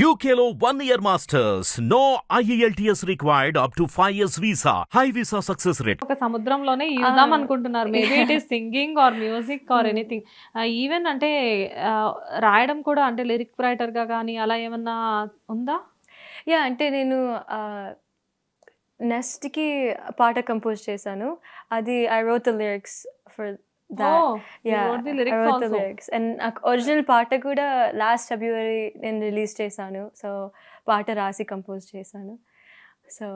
యూకేలో one year masters no IELTS required up to five years visa high visa success rate ఒక సముద్రంలోనే ఇద్దాం అనుకుంటున్నారు. Maybe it is singing or music or anything even అంటే రాయడం కూడా అంటే లిరిక్ రైటర్గా కానీ అలా ఏమన్నా ఉందా? యా అంటే నేను నెక్స్ట్కి పాట కంపోజ్ చేశాను. అది I wrote the lyrics for lyrics and నాకు ఒరిజినల్ పాట కూడా లాస్ట్ ఫిబ్రవరి నేను రిలీజ్ చేశాను. సో పాట రాసి కంపోజ్ చేశాను. సో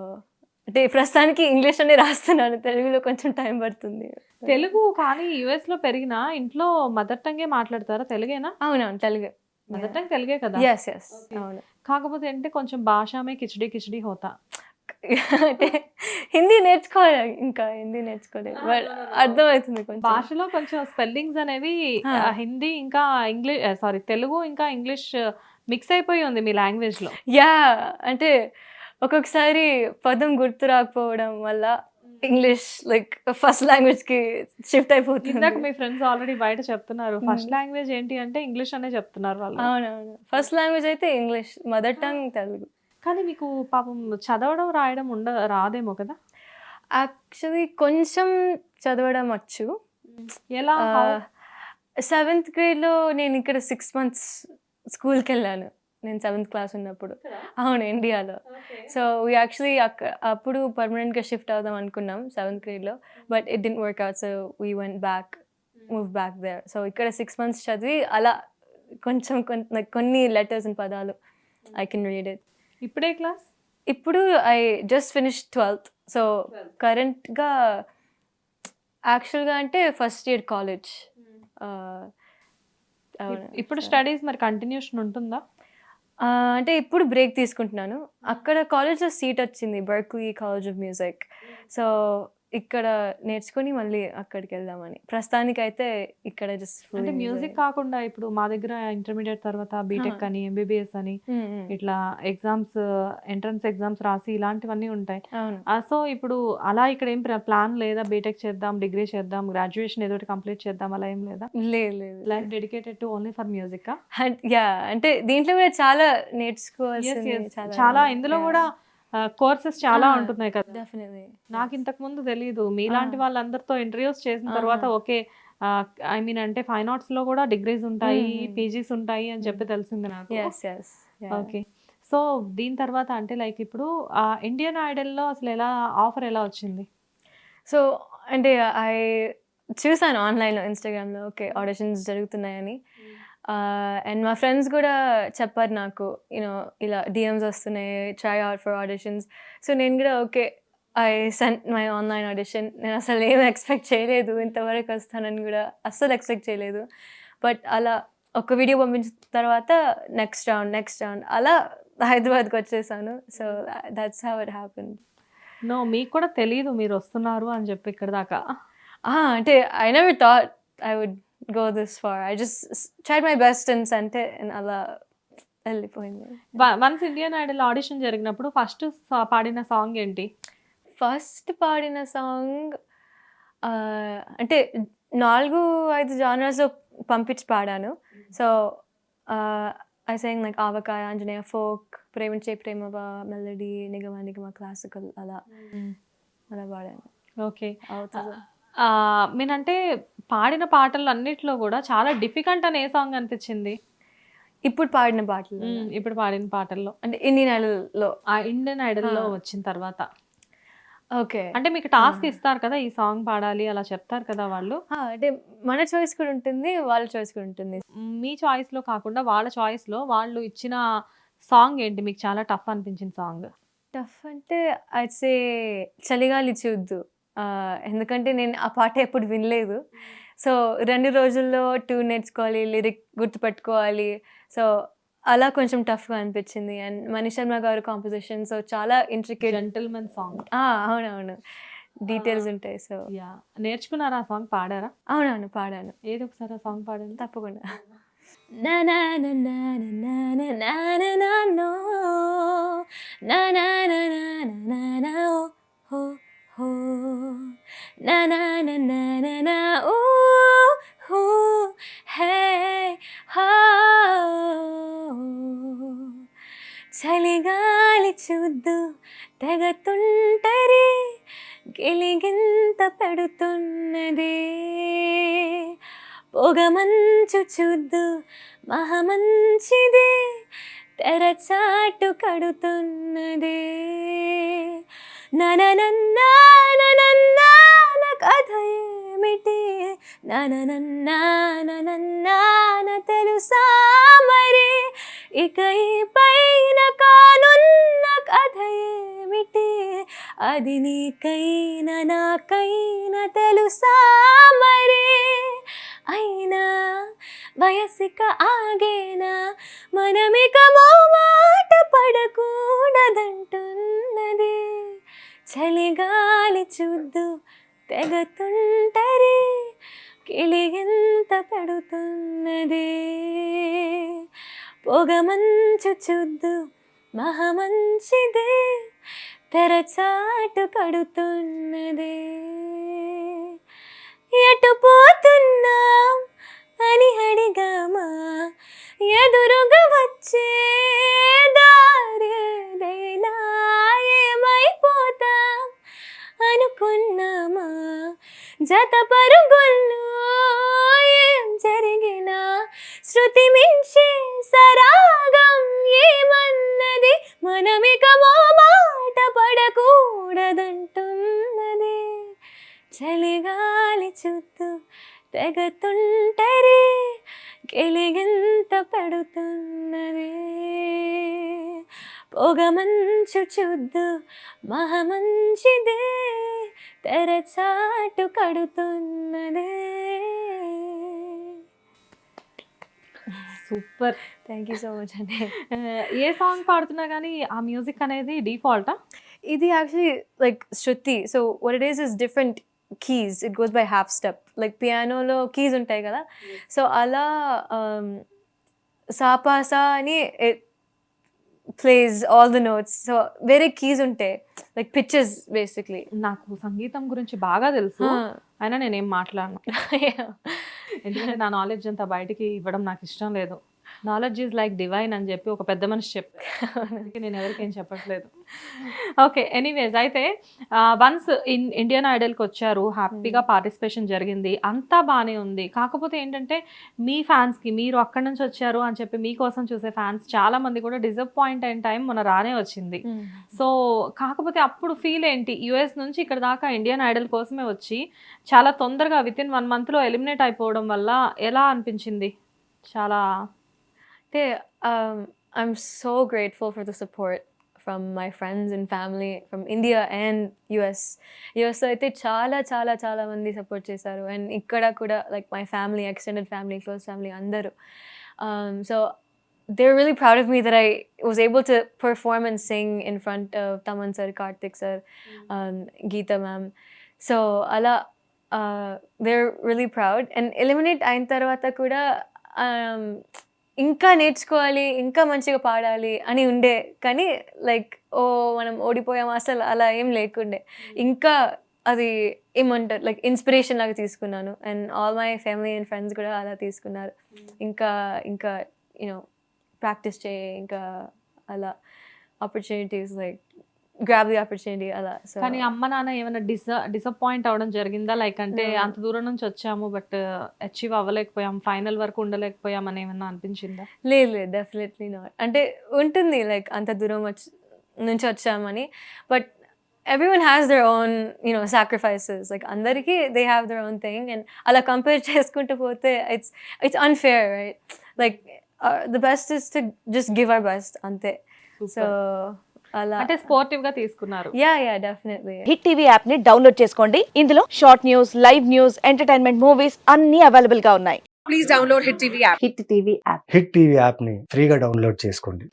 అంటే ప్రస్తుతానికి ఇంగ్లీష్లోనే రాస్తున్నాను. తెలుగులో కొంచెం టైం పడుతుంది. తెలుగు కానీ యుఎస్లో పెరిగిన ఇంట్లో మదర్ టంగే మాట్లాడతారా? తెలుగేనా? అవునవును తెలుగు. మదర్ టంగ్ తెలుగే కదా? Yes yes. అవును. కాకపోతే అంటే కొంచెం భాషమే కిచడి కిచడి హోతా. అంటే హిందీ నేర్చుకోవాలి ఇంకా హిందీ నేర్చుకోలేదు. అర్థమవుతుంది కొంచెం. భాషలో కొంచెం స్పెల్లింగ్స్ అనేవి హిందీ ఇంకా ఇంగ్లీష్ సారీ తెలుగు ఇంకా ఇంగ్లీష్ మిక్స్ అయిపోయి ఉంది మీ లాంగ్వేజ్లో యా అంటే ఒక్కొక్కసారి పదం గుర్తు రాకపోవడం వల్ల ఇంగ్లీష్ లైక్ ఫస్ట్ లాంగ్వేజ్కి షిఫ్ట్ ఇందాక అయిపోతుంది మీ ఫ్రెండ్స్ ఆల్రెడీ బయట చెప్తున్నారు ఫస్ట్. లాంగ్వేజ్ ఏంటి అంటే ఇంగ్లీష్ అనే చెప్తున్నారు వాళ్ళు. అవునవును. ఫస్ట్ లాంగ్వేజ్ అయితే ఇంగ్లీష్ మదర్ టంగ్ తెలుగు. కానీ మీకు పాపం చదవడం రాయడం ఉండ రాదేమో కదా? యాక్చువల్లీ కొంచెం చదవడం వచ్చు. ఎలా? సెవెంత్ గ్రేడ్లో నేను ఇక్కడ సిక్స్ మంత్స్ స్కూల్కి వెళ్ళాను నేను సెవెంత్ క్లాస్ ఉన్నప్పుడు. అవును ఇండియాలో సో వీ యాక్చువల్లీ అక్క అప్పుడు పర్మనెంట్గా షిఫ్ట్ అవుదాం అనుకున్నాం seventh గ్రేడ్లో but it didn't work out so we went back move back there so ఇక్కడ సిక్స్ మంత్స్ చదివి అలా కొంచెం కొన్ని లెటర్స్ అండ్ పదాలు ఐ కెన్ రీడ్ ఇట్ ఇప్పుడే క్లాస్? ఇప్పుడు I just finish twelfth. So కరెంట్గా యాక్చువల్గా అంటే ఫస్ట్ ఇయర్ కాలేజ్. ఇప్పుడు స్టడీస్ మరి కంటిన్యూషన్ ఉంటుందా? అంటే ఇప్పుడు బ్రేక్ తీసుకుంటున్నాను. అక్కడ కాలేజ్లో సీట్ వచ్చింది Berklee college of music so ఇక్కడ నేర్చుకుని మళ్ళీ అక్కడికి వెళ్దామని ప్రస్తుతానికి అయితే ఇక్కడ జస్ట్ అంటే మ్యూజిక్ కాకుండా ఇప్పుడు మా దగ్గర ఇంటర్మీడియట్ తర్వాత బీటెక్ అని ఎంబీబీఎస్ అని ఇట్లా ఎగ్జామ్స్ ఎంట్రన్స్ ఎగ్జామ్స్ రాసి ఇలాంటివన్నీ ఉంటాయి. సో ఇప్పుడు అలా ఇక్కడ ఏం ప్లాన్ లేదా? బీటెక్ చేద్దాం డిగ్రీ చేద్దాం గ్రాడ్యుయేషన్ ఏదో కంప్లీట్ చేద్దాం అలా ఏం లేదా? లేదు లేదు life dedicated to only for music yeah అంటే దీంట్లో కూడా చాలా నేర్చుకోవాల్సింది చాలా ఇందులో కూడా కోర్సెస్ చాలా. ఉంటున్నాయి కదా. నాకు ఇంతకు ముందు తెలియదు మీలాంటి వాళ్ళందరితో ఇంటర్వ్యూస్ చేసిన తర్వాత. ఓకే ఐ మీన్ అంటే ఫైన్ ఆర్ట్స్లో కూడా డిగ్రీస్ ఉంటాయి. పీజీస్ ఉంటాయి అని చెప్పి తెలిసింది నాకు. ఓకే. సో దీని తర్వాత అంటే లైక్ ఇప్పుడు ఇండియన్ ఐడల్లో అసలు ఎలా ఆఫర్ ఎలా వచ్చింది? సో అంటే ఐ చూసాను ఆన్లైన్లో ఇన్స్టాగ్రామ్లో ఓకే ఆడిషన్స్ జరుగుతున్నాయని. అండ్ మా ఫ్రెండ్స్ కూడా చెప్పారు నాకు యూనో ఇలా డిఎమ్స్ వస్తున్నాయి try out for auditions so నేను కూడా okay I sent my online audition నేను అసలు ఏం ఎక్స్పెక్ట్ చేయలేదు ఇంతవరకు వస్తానని కూడా అస్సలు ఎక్స్పెక్ట్ చేయలేదు. బట్ అలా ఒక వీడియో పంపించిన తర్వాత నెక్స్ట్ రౌండ్ నెక్స్ట్ రౌండ్ అలా హైదరాబాద్కి వచ్చేసాను. So that's how it happen no మీకు కూడా తెలియదు మీరు వస్తున్నారు అని చెప్పి ఇక్కడ దాకా. అంటే I never thought I would go this far I just try my best and అంటే అలా వెళ్ళిపోయింది. వన్స్ ఇండియన్ ఐడల్ ఆడిషన్ జరిగినప్పుడు ఫస్ట్ పాడిన సాంగ్ ఏంటి? ఫస్ట్ పాడిన సాంగ్ అంటే నాలుగు ఐదు జానర్స్లో పంపించి పాడాను. So I saying like Avakaya Anjaneya folk Preminche Premava melody నిగమ నిగమ క్లాసికల్ అలా. అలా పాడాను. ఓకే మీనంటే పాడిన పాటలు అన్నిట్లో కూడా చాలా డిఫికల్ట్ అని ఏ సాంగ్ అనిపించింది. ఇప్పుడు పాడిన పాటలు ఇప్పుడు పాడిన పాటల్లో. అంటే ఇండియన్ ఐడల్లో. ఆ ఇండియన్ ఐడల్లో ఆ. వచ్చిన తర్వాత. ఓకే. అంటే మీకు టాస్క్ ఇస్తారు కదా ఈ సాంగ్ పాడాలి అలా చెప్తారు కదా వాళ్ళు. ఆ, అంటే మన చాయిస్ కూడా ఉంటుంది వాళ్ళ చాయిస్ కూడా ఉంటుంది. మీ చాయిస్లో కాకుండా వాళ్ళ చాయిస్లో వాళ్ళు ఇచ్చిన సాంగ్ ఏంటి? మీకు చాలా టఫ్ అనిపించిన సాంగ్. టఫ్ అంటే సే చలిగాలి చూద్దు. ఎందుకంటే నేను ఆ పాట ఎప్పుడు వినలేదు సో రెండు రోజుల్లో ట్యూన్ నేర్చుకోవాలి లిరిక్ గుర్తుపెట్టుకోవాలి సో అలా కొంచెం టఫ్గా అనిపించింది అండ్ మనీష్ శర్మ గారు కాంపోజిషన్ సో చాలా ఇంట్రికేట్ జెంటల్మెన్ సాంగ్ అవునవును డీటెయిల్స్ ఉంటాయి సో యా నేర్చుకున్నారా ఆ సాంగ్ పాడారా అవునవును పాడాను ఏది ఒకసారి ఆ సాంగ్ పాడండి తప్పకుండా నా na na na na na na ooh, ooh hey ho. చలిగాలి చూద్దు తెగతుంటరి గిలిగింత పడుతున్నది. పొగమంచు చూద్దు మహమంచిది తెరచాటు కడుతున్నది. నన్న కథ ఏమిటి నననన్నా తెలుసా మరి? ఇక ఈ పైన కానున్న కథ ఏమిటి అది నీకైనా నాకైనా తెలుసా మరి? అయినా వయసిక ఆగేనా? మనమిక మాట పడకూడదంటున్నది. చలిగాలి చూద్దు తెగతుంటరి కిలిగింత పడుతున్నది? పొగమంచు చూద్దు మహమంచిదే తెరచాటు పడుతున్నది. ఎటు జత పరుగుల్లో ఏం జరిగినా శృతి మించి సరాగం ఏమన్నది? మనమిక మో మాట పడకూడదంటున్నది. చలిగాలి చుట్టూ తెగతుంటరి గిలిగింత పడుతున్నది. పొగమంచు చూద్దు మహమంచిదే తెరచాటు కడుతున్నదే. Super. Thank you so much అండి ఏ సాంగ్ పాడుతున్నా కానీ ఆ మ్యూజిక్ అనేది డిఫాల్టా? ఇది actually like shruti. So what it is is different keys it goes by half step like పియానోలో keys ఉంటాయి కదా. సో అలా um, సాపాసా అని it plays all the notes so వేరే కీస్ ఉంటాయి లైక్ పిక్చర్స్ బేసిక్లీ నాకు సంగీతం గురించి బాగా తెలుసు. అయినా నేనేం మాట్లాడను. ఎందుకంటే నా నాలెడ్జ్ అంతా బయటికి ఇవ్వడం నాకు ఇష్టం లేదు. నాలెడ్జ్ ఈజ్ లైక్ డివైన్ అని చెప్పి ఒక పెద్ద మనిషి చెప్పి నేను ఎవరికేం చెప్పట్లేదు. ఓకే ఎనీవేస్ అయితే వన్స్ ఇన్ ఇండియన్ ఐడల్కి వచ్చారు హ్యాపీగా పార్టిసిపేషన్ జరిగింది అంతా బాగానే ఉంది. కాకపోతే ఏంటంటే మీ ఫ్యాన్స్కి మీరు అక్కడి నుంచి వచ్చారు అని చెప్పి మీకోసం చూసే ఫ్యాన్స్ చాలా మంది కూడా డిసప్పాయింట్ అయిన టైం మన రానే వచ్చింది. సో కాకపోతే అప్పుడు ఫీల్ ఏంటి? యుఎస్ నుంచి ఇక్కడ దాకా ఇండియన్ ఐడల్ కోసమే వచ్చి చాలా తొందరగా విత్ ఇన్ వన్ మంత్లో ఎలిమినేట్ అయిపోవడం వల్ల ఎలా అనిపించింది? చాలా అంటే I'm so grateful for the support from my friends and family from India and US యుఎస్లో అయితే చాలా చాలా చాలా మంది సపోర్ట్ చేశారు అండ్ ఇక్కడ కూడా like my family extended family close family అందరూ so they're really proud of me that I was able to perform and sing in front of Taman sir, Karthik sir, um, Geeta ma'am. So ala, uh, they're really proud. And eliminate అయిన తర్వాత కూడా um, ఇంకా నేర్చుకోవాలి ఇంకా మంచిగా పాడాలి అని ఉండే. కానీ లైక్ ఓ మనం ఓడిపోయాం అసలు అలా ఏం లేకుండే. ఇంకా అది ఏమంటారు? లైక్ ఇన్స్పిరేషన్ లాగా తీసుకున్నాను. And all my family and friends కూడా అలా తీసుకున్నారు. ఇంకా ఇంకా యూనో ప్రాక్టీస్ చేయి ఇంకా అలా. Opportunities like grab the opportunity అలా సో కానీ అమ్మ నాన్న ఏమైనా డిస డిసప్పాయింట్ అవ్వడం జరిగిందా? లైక్ అంటే No. అంత దూరం నుంచి వచ్చాము బట్ అచీవ్ అవ్వలేకపోయాం ఫైనల్ వరకు ఉండలేకపోయాం అని ఏమన్నా అనిపించిందా? లేదు లేదు డెఫినెట్లీ నాట్ అంటే ఉంటుంది లైక్ అంత దూరం వచ్చి నుంచి వచ్చామని but everyone has their own you know sacrifices like అందరికీ they have their own thing and అలా కంపేర్ చేసుకుంటూ పోతే it's it's unfair right like the best is to just give our best అంతే. సో అలా. అంటే స్పోర్టివ్గా తీసుకున్నారు. Yeah yeah definitely. Hit TV యాప్ని డౌన్లోడ్ చేసుకోండి. ఇందులో short news live news entertainment movies అన్ని అవైలబుల్గా ఉన్నాయి. please download Hit TV app. Hit TV app. Hit TV యాప్ని ఫ్రీగా డౌన్లోడ్ చేసుకోండి.